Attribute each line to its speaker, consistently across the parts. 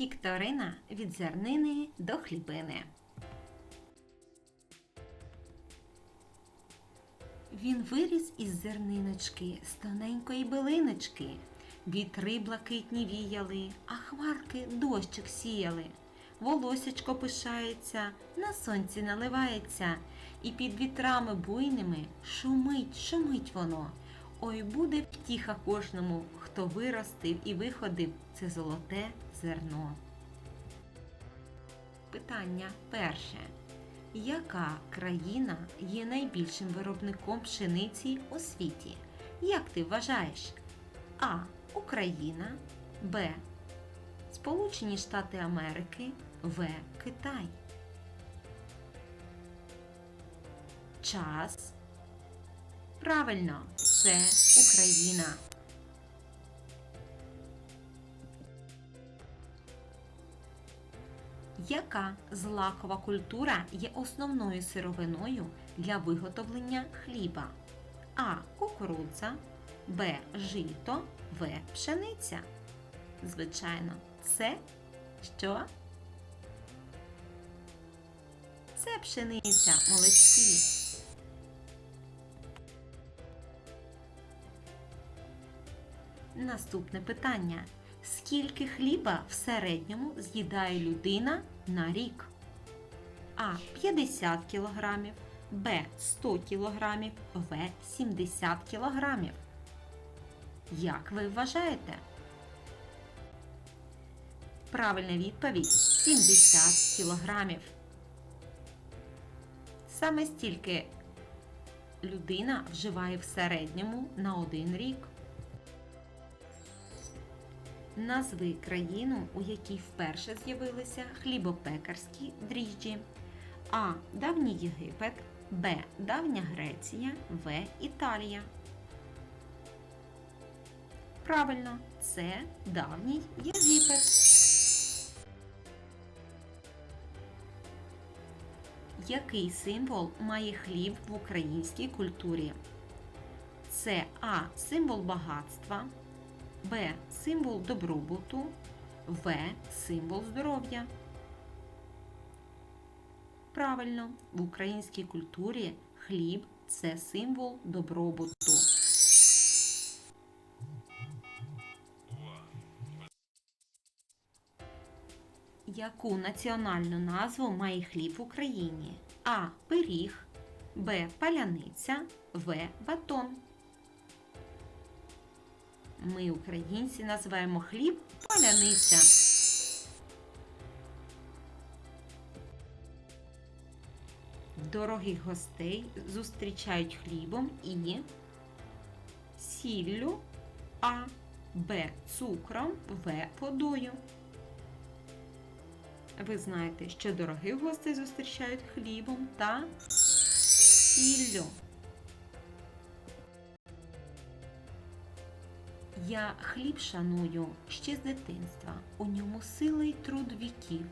Speaker 1: Вікторина від зернини до хлібини. Він виріс із зерниночки, з тоненької билиночки. Вітри блакитні віяли, а хмарки дощик сіяли. Волосячко пишається, на сонці наливається, і під вітрами буйними шумить, шумить воно. Ой, буде втіха кожному, хто виростив і виходив це золоте зерно. Питання перше. Яка країна є найбільшим виробником пшениці у світі? Як ти вважаєш? А. Україна, Б. Сполучені Штати Америки, В. Китай. Час. Правильно, це Україна. Яка злакова культура є основною сировиною для виготовлення хліба? А. Кукурудза, Б. Жито, В. Пшениця. Звичайно, це що? Це пшениця, молодці. Наступне питання. Скільки хліба в середньому з'їдає людина на рік? А. 50 кг, Б. 100 кг, В. 70 кг. Як ви вважаєте? Правильна відповідь 70 кілограмів. Саме стільки людина вживає в середньому на один рік. Назви країну, у якій вперше з'явилися хлібопекарські дріжджі. А. Давній Єгипет, Б. Давня Греція, В. Італія. Правильно, це давній Єгипет. Який символ має хліб в українській культурі? Це А. Символ багатства, Б. Символ добробуту, В. Символ здоров'я. Правильно, в українській культурі хліб це символ добробуту. Яку національну назву має хліб в Україні? А. Пиріг, Б. Паляниця, В. Батон. Ми, українці, називаємо хліб паляниця. Дорогих гостей зустрічають хлібом і сіллю, А. Б. Цукром, В. Водою. Ви знаєте, що дорогих гостей зустрічають хлібом та сіллю. Я хліб шаную ще з дитинства, у ньому сила й труд віків,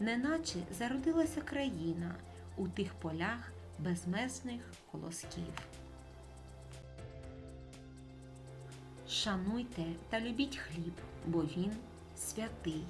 Speaker 1: неначе зародилася країна у тих полях безмесних колосків. Шануйте та любіть хліб, бо він святий.